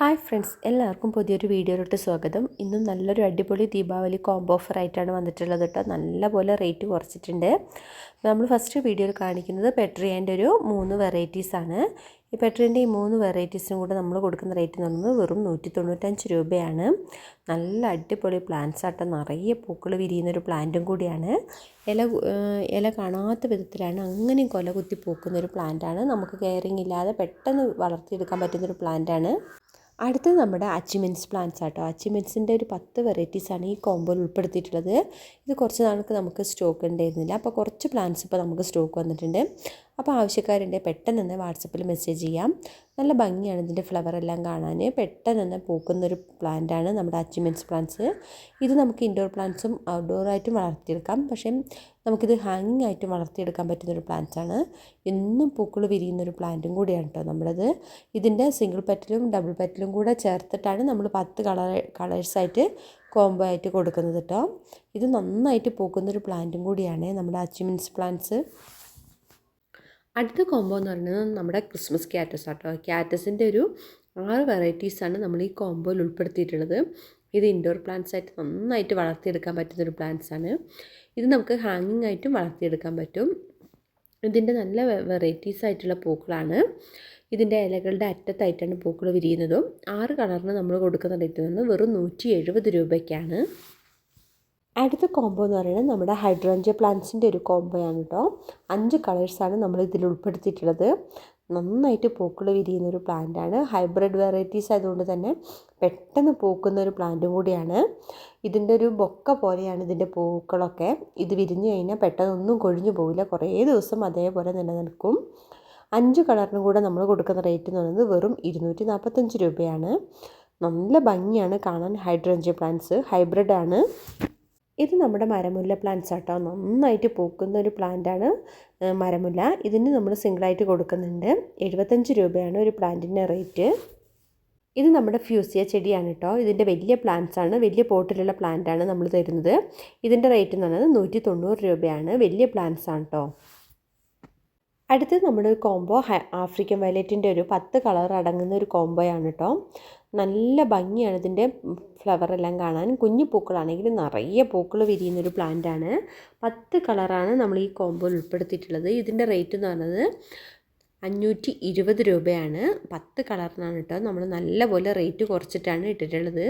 Hi friends എല്ലാവർക്കും പുതിയൊരു വീഡിയോയിലോട്ട് സ്വാഗതം. ഇന്നും നല്ലൊരു അടിപൊളി ദീപാവലി കോംബോ ഓഫർ ആയിട്ടാണ് വന്നിട്ടുള്ളത് കേട്ടോ. നല്ലപോലെ റേറ്റ് കുറച്ചിട്ടുണ്ട്. നമ്മൾ ഫസ്റ്റ് വീഡിയോയിൽ കാണിക്കുന്നത് പെട്രിയന്റെ ഒരു മൂന്ന് വെറൈറ്റീസാണ് ഈ പെട്രിയന്റെ ഈ മൂന്ന് വെറൈറ്റീസിനും കൂടെ നമ്മൾ കൊടുക്കുന്ന റേറ്റ് എന്ന് പറയുന്നത് വെറും നൂറ്റി തൊണ്ണൂറ്റഞ്ച് രൂപയാണ്. നല്ല അടിപൊളി പ്ലാന്റ്സ് ആട്ടോ. നിറയെ പൂക്കൾ വിരിയുന്നൊരു പ്ലാന്റും കൂടിയാണ്. ഇല ഇല കാണാത്ത വിധത്തിലാണ് അങ്ങനെയും കൊല കുത്തി പൂക്കുന്നൊരു പ്ലാന്റാണ് നമുക്ക് കെയറിങ് ഇല്ലാതെ പെട്ടെന്ന് വളർത്തിയെടുക്കാൻ പറ്റുന്നൊരു പ്ലാന്റാണ് അടുത്തത് നമ്മുടെ അച്ചിമെൻസ് പ്ലാന്റ്സ് ആട്ടോ. അച്ചിമെൻസിന്റെ ഒരു പത്ത് വെറൈറ്റീസാണ് ഈ കോമ്പോയിൽ ഉൾപ്പെടുത്തിയിട്ടുള്ളത്. ഇത് കുറച്ച് നാൾക്ക് നമുക്ക് സ്റ്റോക്ക് ഉണ്ടായിരുന്നില്ല. അപ്പോൾ കുറച്ച് പ്ലാന്റ്സ് ഇപ്പോൾ നമുക്ക് സ്റ്റോക്ക് വന്നിട്ടുണ്ട്. അപ്പോൾ ആവശ്യക്കാരുണ്ടെങ്കിൽ പെട്ടെന്ന് തന്നെ വാട്സപ്പിൽ മെസ്സേജ് ചെയ്യാം. നല്ല ഭംഗിയാണ് ഇതിന്റെ ഫ്ലവർ എല്ലാം കാണാൻ. പെട്ടെന്ന് തന്നെ പൂക്കുന്നൊരു പ്ലാന്റാണ് നമ്മുടെ അച്ചിമെൻസ് പ്ലാന്റ്സ്. ഇത് നമുക്ക് ഇൻഡോർ പ്ലാന്റ്സും ഔട്ട്ഡോറായിട്ടും വളർത്തിയെടുക്കാം. പക്ഷേ നമുക്കിത് ഹാങ്ങിങ് ആയിട്ട് വളർത്തിയെടുക്കാൻ പറ്റുന്നൊരു പ്ലാന്റ്സാണ്. എന്നും പൂക്കൾ വിരിയുന്നൊരു പ്ലാന്റും കൂടിയാണ് കേട്ടോ നമ്മളത് ഇതിന്റെ സിംഗിൾ പെറ്റലും ഡബിൾ പെറ്റലും കൂടെ ചേർത്തിട്ടാണ് നമ്മൾ പത്ത് കളർ കളേഴ്സായിട്ട് കോംബോ ആയിട്ട് കൊടുക്കുന്നത് കേട്ടോ. ഇത് നന്നായിട്ട് പൂക്കുന്നൊരു പ്ലാന്റും കൂടിയാണ് നമ്മുടെ അച്ചിമെൻസ് പ്ലാന്റ്സ്. അടുത്ത കോംബോ എന്ന് പറയുന്നത് നമ്മുടെ ക്രിസ്മസ് ക്യാറ്റസ് ആട്ടോ. ക്യാറ്റസിന്റെ ഒരു ആറ് വെറൈറ്റീസാണ് നമ്മൾ ഈ കോംബോയിൽ ഉൾപ്പെടുത്തിയിട്ടുള്ളത്. ഇത് ഇൻഡോർ പ്ലാന്റ്സ് ആയിട്ട് നന്നായിട്ട് വളർത്തിയെടുക്കാൻ പറ്റുന്നൊരു ആണ്. ഇത് നമുക്ക് ഹാങ്ങിങ് ആയിട്ടും വളർത്തിയെടുക്കാൻ പറ്റും. ഇതിന്റെ നല്ല വെറൈറ്റീസ് ആയിട്ടുള്ള പൂക്കളാണ്. ഇതിന്റെ ഇലകളുടെ അറ്റത്തായിട്ടാണ് പൂക്കൾ വിരിയുന്നതും. ആറ് കളറിന് നമ്മൾ കൊടുക്കുന്ന റേറ്റ് നിന്ന് വെറും നൂറ്റി എഴുപത് രൂപയ്ക്കാണ്. അടുത്ത കോംബോ എന്ന് പറയുന്നത് നമ്മുടെ ഹൈഡ്രോഞ്ച പ്ലാന്റ്സിന്റെ ഒരു കോംബോയാണ് കേട്ടോ അഞ്ച് കളേഴ്സാണ് നമ്മൾ ഇതിൽ ഉൾപ്പെടുത്തിയിട്ടുള്ളത്. നന്നായിട്ട് പൂക്കൾ വിരിയുന്ന ഒരു പ്ലാന്റാണ് ഹൈബ്രിഡ് വെറൈറ്റീസ് ആയതുകൊണ്ട് തന്നെ പെട്ടെന്ന് പൂക്കുന്ന ഒരു പ്ലാന്റും കൂടിയാണ്. ഇതിന്റെ ഒരു ബൊക്ക പോലെയാണ് ഇതിന്റെ പൂക്കളൊക്കെ. ഇത് വിരിഞ്ഞു കഴിഞ്ഞാൽ പെട്ടെന്ന് ഒന്നും കൊഴിഞ്ഞു പോവില്ല. കുറേ ദിവസം അതേപോലെ നിലനിൽക്കും. അഞ്ച് കളറിനും കൂടെ നമ്മൾ കൊടുക്കുന്ന റേറ്റ് എന്ന് പറയുന്നത് വെറും ഇരുന്നൂറ്റി നാൽപ്പത്തഞ്ച് രൂപയാണ്. നല്ല ഭംഗിയാണ് കാണാൻ ഹൈഡ്രോഞ്ചിയ പ്ലാന്റ്സ് ഹൈബ്രിഡ് ആണ്. ഇത് നമ്മുടെ മരമുല്ല പ്ലാന്റ്സ് ആട്ടോ. നന്നായിട്ട് പൂക്കുന്ന ഒരു പ്ലാന്റാണ് മരമുല്ല. ഇതിന് നമ്മൾ സിംഗിളായിട്ട് കൊടുക്കുന്നുണ്ട്. എഴുപത്തഞ്ച് രൂപയാണ് ഒരു പ്ലാന്റിന്റെ റേറ്റ് ഇത് നമ്മുടെ ഫ്യൂസിയ ചെടിയാണ് കേട്ടോ ഇതിന്റെ വലിയ പ്ലാന്റ്സ് ആണ് വലിയ പോട്ടിലുള്ള പ്ലാന്റാണ് നമ്മൾ തരുന്നത്. ഇതിന്റെ റേറ്റ് എന്ന് പറയുന്നത് നൂറ്റി തൊണ്ണൂറ് രൂപയാണ്. വലിയ പ്ലാന്റ്സ് ആണ് കേട്ടോ അടുത്ത് നമ്മുടെ ഒരു കോംബോ ആഫ്രിക്കൻ വയലറ്റിന്റെ ഒരു പത്ത് കളർ അടങ്ങുന്ന ഒരു കോംബോയാണ് കേട്ടോ നല്ല ഭംഗിയാണ് ഇതിന്റെ ഫ്ലവർ എല്ലാം കാണാൻ. കുഞ്ഞു പൂക്കളാണെങ്കിൽ നിറയെ പൂക്കൾ വിരിയുന്നൊരു പ്ലാന്റാണ് പത്ത് കളറാണ് നമ്മൾ ഈ കോംബോയിൽ ഉൾപ്പെടുത്തിയിട്ടുള്ളത്. ഇതിന്റെ റേറ്റ് എന്ന് പറയുന്നത് അഞ്ഞൂറ്റി ഇരുപത് രൂപയാണ്. പത്ത് കളറിനാണ് കേട്ടോ നമ്മൾ നല്ലപോലെ റേറ്റ് കുറച്ചിട്ടാണ് ഇട്ടിട്ടുള്ളത്.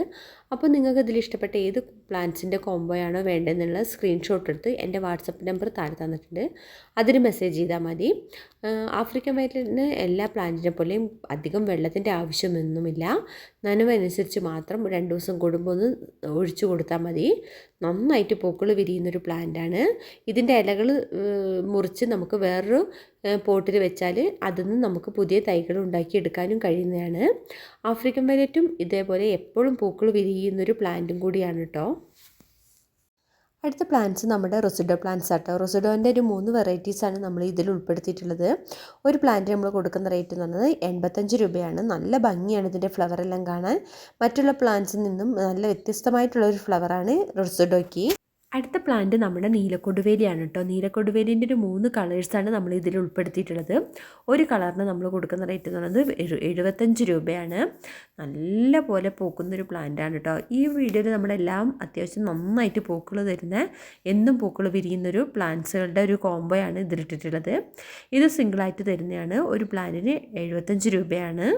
അപ്പോൾ നിങ്ങൾക്ക് ഇതിൽ ഇഷ്ടപ്പെട്ട ഏത് പ്ലാന്റ്സിന്റെ കോംബോയാണോ വേണ്ടതെന്നുള്ള സ്ക്രീൻഷോട്ട് എടുത്ത് എന്റെ വാട്സപ്പ് നമ്പർ താഴെ തന്നിട്ടുണ്ട്. അതിന് മെസ്സേജ് ചെയ്താൽ മതി. ആഫ്രിക്കൻ വയലിന് എല്ലാ പ്ലാന്റിനെ പോലെയും അധികം വെള്ളത്തിന്റെ ആവശ്യമൊന്നുമില്ല. നനവനുസരിച്ച് മാത്രം രണ്ട് ദിവസം കൂടുമ്പോൾ ഒന്ന് ഒഴിച്ചു കൊടുത്താൽ മതി. നന്നായിട്ട് പൂക്കൾ വിരിയുന്നൊരു പ്ലാന്റാണ്. ഇതിന്റെ ഇലകൾ മുറിച്ച് നമുക്ക് വേറൊരു പോട്ടിൽ വെച്ചാൽ അതിൽ നിന്ന് നമുക്ക് പുതിയ തൈകൾ ഉണ്ടാക്കിയെടുക്കാനും കഴിയുന്നതാണ്. ആഫ്രിക്കൻ വയലറ്റും ഇതേപോലെ എപ്പോഴും പൂക്കൾ വിരിയുന്നൊരു പ്ലാന്റും കൂടിയാണ് കേട്ടോ അടുത്ത പ്ലാന്റ്സ് നമ്മുടെ റൊസിഡോ പ്ലാന്റ്സ് ആട്ടോ. റൊസിഡോന്റെ ഒരു മൂന്ന് വെറൈറ്റീസാണ് നമ്മൾ ഇതിൽ ഉൾപ്പെടുത്തിയിട്ടുള്ളത്. ഒരു പ്ലാന്റ് നമ്മൾ കൊടുക്കുന്ന റേറ്റ് എന്ന് പറഞ്ഞത് എൺപത്തഞ്ച് രൂപയാണ്. നല്ല ഭംഗിയാണ് ഇതിന്റെ ഫ്ലവറെല്ലാം കാണാൻ. മറ്റുള്ള പ്ലാന്റ്സിൽ നിന്നും നല്ല വ്യത്യസ്തമായിട്ടുള്ള ഒരു ഫ്ലവറാണ് റൊസിഡോയ്ക്ക് അടുത്ത പ്ലാന്റ് നമ്മുടെ നീലക്കൊടുവേലിയാണ് കേട്ടോ നീലക്കൊടുവേലിന്റെ ഒരു മൂന്ന് കളേഴ്സാണ് നമ്മൾ ഇതിൽ ഉൾപ്പെടുത്തിയിട്ടുള്ളത്. ഒരു കളറിന് നമ്മൾ കൊടുക്കുന്ന റേറ്റ് എന്ന് പറയുന്നത് എഴുപത്തഞ്ച് രൂപയാണ്. നല്ല പോലെ പൂക്കുന്നൊരു പ്ലാന്റാണ് കേട്ടോ ഈ വീഡിയോയിൽ നമ്മളെല്ലാം അത്യാവശ്യം നന്നായിട്ട് പൂക്കൾ തരുന്ന എന്നും പൂക്കൾ വിരിയുന്നൊരു പ്ലാന്റ്സുകളുടെ ഒരു കോംബോയാണ് ഇതിലിട്ടിട്ടുള്ളത്. ഇത് സിംഗിളായിട്ട് തരുന്നതാണ്. ഒരു പ്ലാന്റിന് എഴുപത്തഞ്ച് രൂപയാണ്.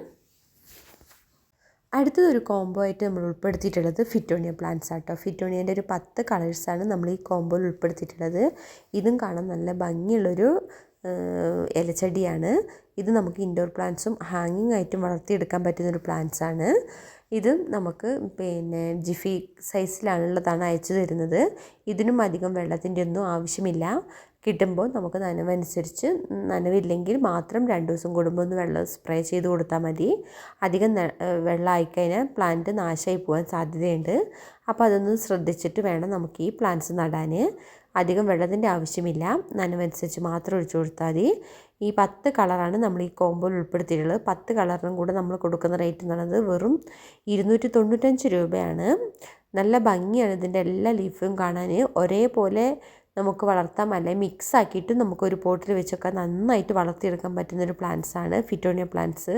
അടുത്തതൊരു കോംബോ ആയിട്ട് നമ്മൾ ഉൾപ്പെടുത്തിയിട്ടുള്ളത് ഫിറ്റോണിയ പ്ലാന്റ്സ് ആട്ടോ. ഫിറ്റോണിയന്റെ ഒരു പത്ത് കളേഴ്സാണ് നമ്മൾ ഈ കോംബോയിൽ ഉൾപ്പെടുത്തിയിട്ടുള്ളത്. ഇതും കാണാൻ നല്ല ഭംഗിയുള്ളൊരു ഇലച്ചെടിയാണ് ഇത് നമുക്ക് ഇൻഡോർ പ്ലാന്റ്സും ഹാങ്ങിങ് ആയിട്ടും വളർത്തിയെടുക്കാൻ പറ്റുന്നൊരു ആണ്. ഇതും നമുക്ക് പിന്നെ ജിഫി സൈസിലാണുള്ളതാണ് അയച്ചു തരുന്നത്. ഇതിനും അധികം വെള്ളത്തിന്റെ ഒന്നും ആവശ്യമില്ല. കിട്ടുമ്പോൾ നമുക്ക് നനവനുസരിച്ച് നനവില്ലെങ്കിൽ മാത്രം രണ്ട് ദിവസം കൂടുമ്പോൾ ഒന്ന് വെള്ളം സ്പ്രേ ചെയ്ത് കൊടുത്താൽ മതി. അധികം വെള്ളം ആയിക്കഴിഞ്ഞാൽ പ്ലാന്റ് നാശമായി പോകാൻ സാധ്യതയുണ്ട്. അപ്പോൾ അതൊന്ന് ശ്രദ്ധിച്ചിട്ട് വേണം നമുക്ക് ഈ പ്ലാന്റ്സ് നടാൻ. അധികം വെള്ളത്തിന്റെ ആവശ്യമില്ല. നനവനുസരിച്ച് മാത്രം ഒഴിച്ചു കൊടുത്താൽ മതി. ഈ പത്ത് കളറാണ് നമ്മൾ ഈ കോമ്പോയിൽ ഉൾപ്പെടുത്തിയിട്ടുള്ളത്. പത്ത് കളറിനും കൂടെ നമ്മൾ കൊടുക്കുന്ന റേറ്റ് എന്ന് പറയുന്നത് വെറും ഇരുന്നൂറ്റി തൊണ്ണൂറ്റഞ്ച് രൂപയാണ്. നല്ല ഭംഗിയാണ് ഇതിന്റെ എല്ലാ ലീഫും കാണാൻ. ഒരേപോലെ നമുക്ക് വളർത്താം. അല്ലെങ്കിൽ മിക്സ് ആക്കിയിട്ട് നമുക്ക് ഒരു പോട്ടിൽ വെച്ചൊക്കെ നന്നായിട്ട് വളർത്തിയെടുക്കാൻ പറ്റുന്നൊരു പ്ലാന്റ്സ് ആണ് ഫിറ്റോണിയ പ്ലാന്റ്സ്